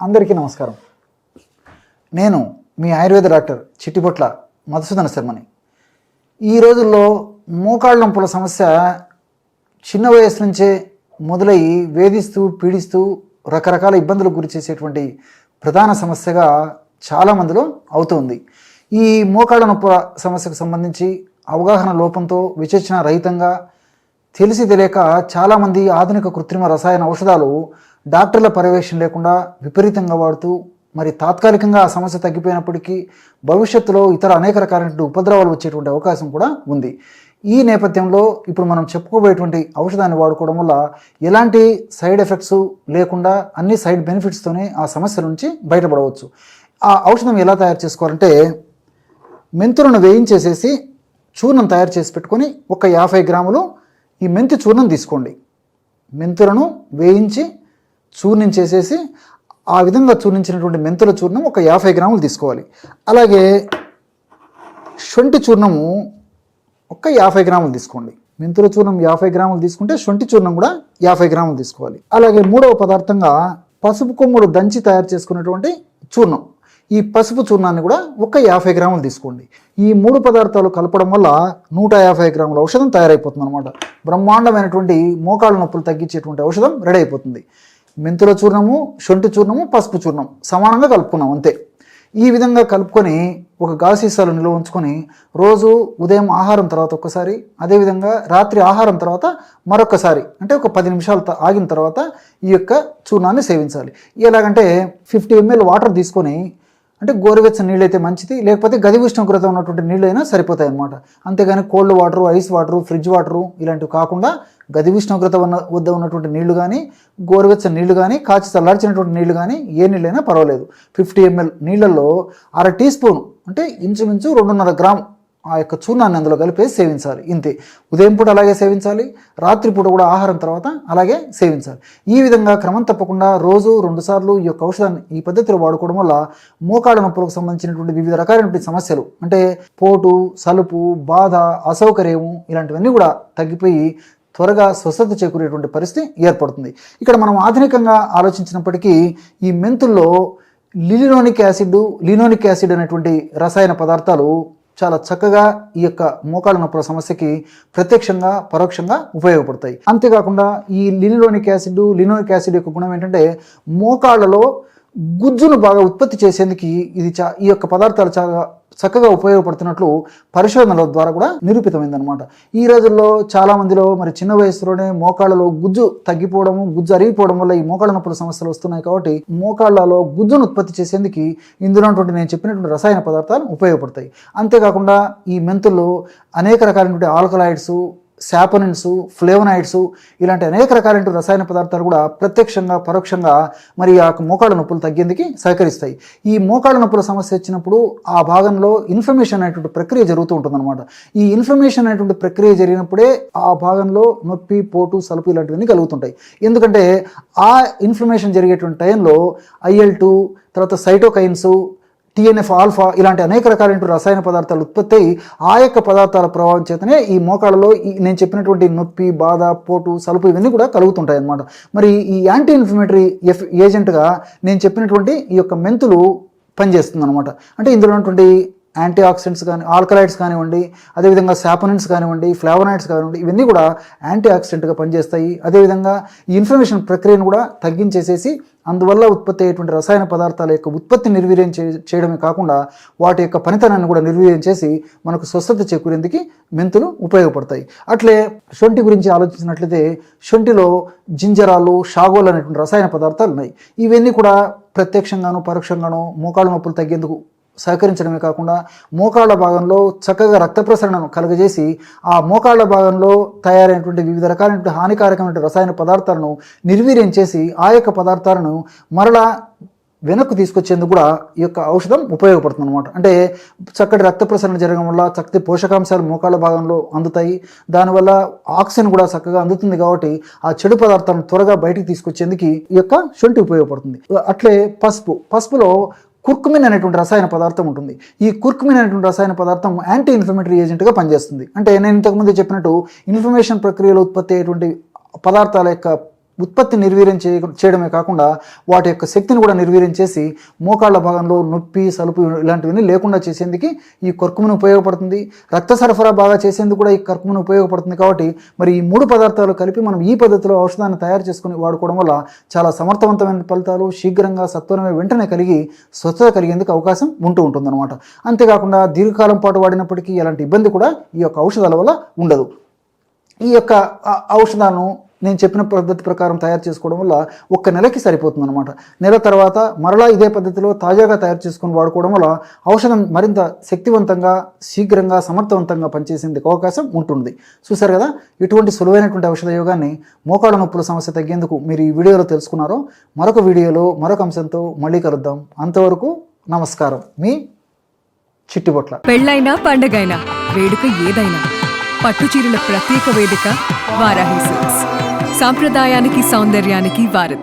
అందరికీ నమస్కారం. నేను మీ ఆయుర్వేద డాక్టర్ చిట్టిపొట్ల మధుసూదన శర్మని. ఈ రోజుల్లో మోకాళ్ళ నొప్పుల సమస్య చిన్న వయసు నుంచే మొదలయ్యి వేధిస్తూ పీడిస్తూ రకరకాల ఇబ్బందులకు గురి చేసేటువంటి ప్రధాన సమస్యగా చాలామందిలో అవుతుంది. ఈ మోకాళ్ళ నొప్పుల సమస్యకు సంబంధించి అవగాహన లోపంతో విచక్షణ రహితంగా తెలిసి తెలియక చాలామంది ఆధునిక కృత్రిమ రసాయన ఔషధాలు డాక్టర్ల పర్యవేక్షణ లేకుండా విపరీతంగా వాడుతూ మరి తాత్కాలికంగా ఆ సమస్య తగ్గిపోయినప్పటికీ భవిష్యత్తులో ఇతర అనేక రకాలైన ఉపద్రవాలు వచ్చేటువంటి అవకాశం కూడా ఉంది. ఈ నేపథ్యంలో ఇప్పుడు మనం చెప్పుకోబోయేటువంటి ఔషధాన్ని వాడుకోవడం వల్ల ఎలాంటి సైడ్ ఎఫెక్ట్స్ లేకుండా అన్ని సైడ్ బెనిఫిట్స్తోనే ఆ సమస్య నుంచి బయటపడవచ్చు. ఆ ఔషధం ఎలా తయారు చేసుకోవాలంటే మెంతులను వేయించేసేసి చూర్ణం తయారు చేసి పెట్టుకొని ఒక యాభై గ్రాములు ఈ మెంతి చూర్ణం తీసుకోండి. మెంతులను వేయించి చూర్ణం చేసేసి ఆ విధంగా చూర్ణించినటువంటి మెంతుల చూర్ణం ఒక యాభై గ్రాములు తీసుకోవాలి. అలాగే శొంఠి చూర్ణము ఒక యాభై గ్రాములు తీసుకోండి. మెంతుల చూర్ణం యాభై గ్రాములు తీసుకుంటే శొంఠి చూర్ణం కూడా యాభై గ్రాములు తీసుకోవాలి. అలాగే మూడవ పదార్థంగా పసుపు కొమ్ముడు దంచి తయారు చేసుకున్నటువంటి చూర్ణం. ఈ పసుపు చూర్ణాన్ని కూడా ఒక యాభై గ్రాములు తీసుకోండి. ఈ మూడు పదార్థాలు కలపడం వల్ల నూట యాభై గ్రాముల ఔషధం తయారైపోతుంది అనమాట బ్రహ్మాండమైనటువంటి మోకాళ్ళ నొప్పులు తగ్గించేటువంటి ఔషధం రెడీ అయిపోతుంది. మెంతుల చూర్ణము శొంఠి చూర్ణము పసుపు చూర్ణం సమానంగా కలుపుకున్నాం అంతే. ఈ విధంగా కలుపుకొని ఒక గాజు సీసాలో నిల్వ ఉంచుకొని రోజు ఉదయం ఆహారం తర్వాత ఒక్కసారి అదేవిధంగా రాత్రి ఆహారం తర్వాత మరొకసారి అంటే ఒక పది నిమిషాలు ఆగిన తర్వాత ఈ యొక్క చూర్ణాన్ని సేవించాలి. ఎలాగంటే ఫిఫ్టీ ఎంఎల్ వాటర్ తీసుకొని అంటే గోరువెచ్చని నీళ్ళు అయితే మంచిది లేకపోతే గది ఉష్ణోగ్రత ఉన్నటువంటి నీళ్ళు అయినా సరిపోతాయి అనమాట అంతేగాని cold water ice water fridge water ఇలాంటివి కాకుండా గది ఉష్ణోగ్రత ఉన్న వద్ద ఉన్నటువంటి నీళ్ళు కానీ గోరువెచ్చని నీళ్ళు కానీ కాచి చల్లార్చినటువంటి నీళ్ళు కానీ ఏ నీళ్ళైనా పర్వాలేదు. ఫిఫ్టీ ఎంఎల్ నీళ్ళల్లో అర టీ స్పూన్ అంటే ఇంచుమించు రెండున్నర గ్రామ్ ఆ యొక్క చూర్ణాన్ని అందులో కలిపేసి సేవించాలి. ఇంతే. ఉదయం పూట అలాగే సేవించాలి రాత్రిపూట కూడా ఆహారం తర్వాత అలాగే సేవించాలి. ఈ విధంగా క్రమం తప్పకుండా రోజు రెండుసార్లు ఈ యొక్క ఔషధాన్ని ఈ పద్ధతిలో వాడుకోవడం వల్ల మోకాళ్ళ నొప్పులకు సంబంధించినటువంటి వివిధ రకాలైనటువంటి సమస్యలు అంటే పోటు సలుపు బాధ అసౌకర్యము ఇలాంటివన్నీ కూడా తగ్గిపోయి త్వరగా స్వస్థత చేకూరేటువంటి పరిస్థితి ఏర్పడుతుంది. ఇక్కడ మనం ఆధునికంగా ఆలోచించినప్పటికీ ఈ మెంతుల్లో లిలినోనిక్ యాసిడ్ లినోనిక్ యాసిడ్ అనేటువంటి రసాయన పదార్థాలు చాలా చక్కగా ఈ యొక్క మోకాళ్ళ నొప్పుల సమస్యకి ప్రత్యక్షంగా పరోక్షంగా ఉపయోగపడతాయి. అంతేకాకుండా ఈ లినిలోనిక్ యాసిడ్ లినోనిక్ యాసిడ్ యొక్క గుణం ఏంటంటే మోకాళ్ళలో గుజ్జును బాగా ఉత్పత్తి చేసేందుకు ఇది చా ఈ యొక్క పదార్థాలు చాలా చక్కగా ఉపయోగపడుతున్నట్లు పరిశోధనల ద్వారా కూడా నిరూపితమైందనమాట ఈ రోజుల్లో చాలా మందిలో మరి చిన్న వయసులోనే మోకాళ్ళలో గుజ్జు తగ్గిపోవడము గుజ్జు అరిగిపోవడం వల్ల ఈ మోకాళ్ళ నొప్పుల సమస్యలు వస్తున్నాయి కాబట్టి మోకాళ్ళలో గుజ్జును ఉత్పత్తి చేసేందుకు ఇందులో నేను చెప్పినటువంటి రసాయన పదార్థాలు ఉపయోగపడతాయి. అంతేకాకుండా ఈ మెంతుల్లో అనేక రకాలైనటువంటి ఆల్కలాయిడ్స్ శాపనిన్స్ ఫ్లేవనాయిడ్స్ ఇలాంటి అనేక రకాలైన రసాయన పదార్థాలు కూడా ప్రత్యక్షంగా పరోక్షంగా మరి ఆ మోకాళ్ళ నొప్పులు తగ్గేందుకు సహకరిస్తాయి. ఈ మోకాళ్ళ నొప్పుల సమస్య వచ్చినప్పుడు ఆ భాగంలో ఇన్ఫ్లమేషన్ అనేటువంటి ప్రక్రియ జరుగుతూ ఉంటుందన్నమాట. ఈ ఇన్ఫ్లమేషన్ అనేటువంటి ప్రక్రియ జరిగినప్పుడే ఆ భాగంలో నొప్పి పోటు సలుపు ఇలాంటివన్నీ కలుగుతుంటాయి. ఎందుకంటే ఆ ఇన్ఫ్లమేషన్ జరిగేటువంటి టైంలో ఐఎల్ టూ తర్వాత సైటోకైన్స్ టీఎన్ఎఫ్ ఆల్ఫా ఇలాంటి అనేక రకాలైన రసాయన పదార్థాలు ఉత్పత్తి అయి ఆ యొక్క పదార్థాల ప్రభావం చేతనే ఈ మోకాళ్ళలో ఈ నేను చెప్పినటువంటి నొప్పి బాధ పోటు సలుపు ఇవన్నీ కూడా కలుగుతుంటాయి అన్నమాట మరి ఈ యాంటీ ఇన్ఫ్లమేటరీ ఎఫ్ ఏజెంట్గా నేను చెప్పినటువంటి ఈ యొక్క మెంతులు పనిచేస్తుంది అనమాట అంటే ఇందులో ఉన్నటువంటి యాంటీ ఆక్సిడెంట్స్ కానీ ఆల్కలైడ్స్ కానివ్వండి అదేవిధంగా శాపనెంట్స్ కానివ్వండి ఫ్లావనాయిడ్స్ కానివ్వండి ఇవన్నీ కూడా యాంటీ ఆక్సిడెంట్గా పనిచేస్తాయి. అదేవిధంగా ఈ ఇన్ఫ్లమేషన్ ప్రక్రియను కూడా తగ్గించేసేసి అందువల్ల ఉత్పత్తి అయ్యేటువంటి రసాయన పదార్థాల యొక్క ఉత్పత్తి నిర్వీర్యం చేయడమే కాకుండా వాటి యొక్క పనితనాన్ని కూడా నిర్వీర్యం చేసి మనకు స్వస్థత చేకూరేందుకు మెంతులు ఉపయోగపడతాయి. అట్లే శొంఠి గురించి ఆలోచించినట్లయితే శొంఠిలో జింజరాలు షాగోలు అనేటువంటి రసాయన పదార్థాలు ఉన్నాయి. ఇవన్నీ కూడా ప్రత్యక్షంగాను పరోక్షంగాను మోకాళ్ళ నొప్పులు తగ్గేందుకు సహకరించడమే కాకుండా మోకాళ్ళ భాగంలో చక్కగా రక్త ప్రసరణను కలుగజేసి ఆ మోకాళ్ళ భాగంలో తయారైనటువంటి వివిధ రకాలైనటువంటి హానికారకమైన రసాయన పదార్థాలను నిర్వీర్యం చేసి ఆ యొక్క పదార్థాలను మరలా వెనక్కు తీసుకొచ్చేందుకు కూడా ఈ యొక్క ఔషధం ఉపయోగపడుతుంది అనమాట అంటే చక్కటి రక్త ప్రసరణ జరగడం వల్ల చక్కటి పోషకాంశాలు మోకాళ్ళ భాగంలో అందుతాయి. దానివల్ల ఆక్సిజన్ కూడా చక్కగా అందుతుంది కాబట్టి ఆ చెడు పదార్థాలను త్వరగా బయటికి తీసుకొచ్చేందుకు ఈ యొక్క శొంఠి ఉపయోగపడుతుంది. అట్లే పసుపు. పసుపులో కుర్కుమిన్ అనేటువంటి రసాయన పదార్థం ఉంటుంది. ఈ కుర్కుమిన్ అనేటువంటి రసాయన పదార్థం యాంటీ ఇన్ఫ్లమేటరీ ఏజెంట్గా పనిచేస్తుంది. అంటే నేను ఇంతకుముందు చెప్పినట్టు ఇన్ఫర్మేషన్ ప్రక్రియలో ఉత్పత్తి అయ్యేటువంటి పదార్థాల యొక్క ఉత్పత్తి నిర్వీర్యం చేయ చేయడమే కాకుండా వాటి యొక్క శక్తిని కూడా నిర్వీర్యం చేసి మోకాళ్ళ భాగంలో నొప్పి సలుపు ఇలాంటివన్నీ లేకుండా చేసేందుకు ఈ కర్కుమను ఉపయోగపడుతుంది. రక్త సరఫరా బాగా చేసేందుకు కూడా ఈ కర్కుమను ఉపయోగపడుతుంది కాబట్టి మరి ఈ మూడు పదార్థాలు కలిపి మనం ఈ పద్ధతిలో ఔషధాన్ని తయారు చేసుకుని వాడుకోవడం వల్ల చాలా సమర్థవంతమైన ఫలితాలు శీఘ్రంగా సత్వరమే వెంటనే కలిగి స్వచ్ఛత కలిగేందుకు అవకాశం ఉంటూ ఉంటుందన్నమాట. అంతేకాకుండా దీర్ఘకాలం పాటు వాడినప్పటికీ ఎలాంటి ఇబ్బంది కూడా ఈ యొక్క ఔషధాల వల్ల ఉండదు. ఈ యొక్క ఔషధాలను నేను చెప్పిన పద్ధతి ప్రకారం తయారు చేసుకోవడం వల్ల ఒక్క నెలకి సరిపోతుంది అనమాట నెల తర్వాత మరలా ఇదే పద్ధతిలో తాజాగా తయారు చేసుకొని వాడుకోవడం వల్ల ఔషధం మరింత శక్తివంతంగా శీఘ్రంగా సమర్థవంతంగా పనిచేసేందుకు అవకాశం ఉంటుంది. చూసారు కదా? ఇటువంటి సులువైనటువంటి ఔషధ యోగాన్ని మోకాళ్ళ నొప్పుల సమస్య తగ్గేందుకు మీరు ఈ వీడియోలో తెలుసుకున్నారో మరొక వీడియోలో మరొక అంశంతో మళ్ళీ కలుద్దాం. అంతవరకు నమస్కారం. మీ చిట్టిబొట్ల పెళ్ళైనా పండగైనా వేడుక ఏదైనా పట్టు చీరల ప్రత్యేక వేదిక వారాహి సాంప్రదాయానికి సౌందర్యానికి వారధి.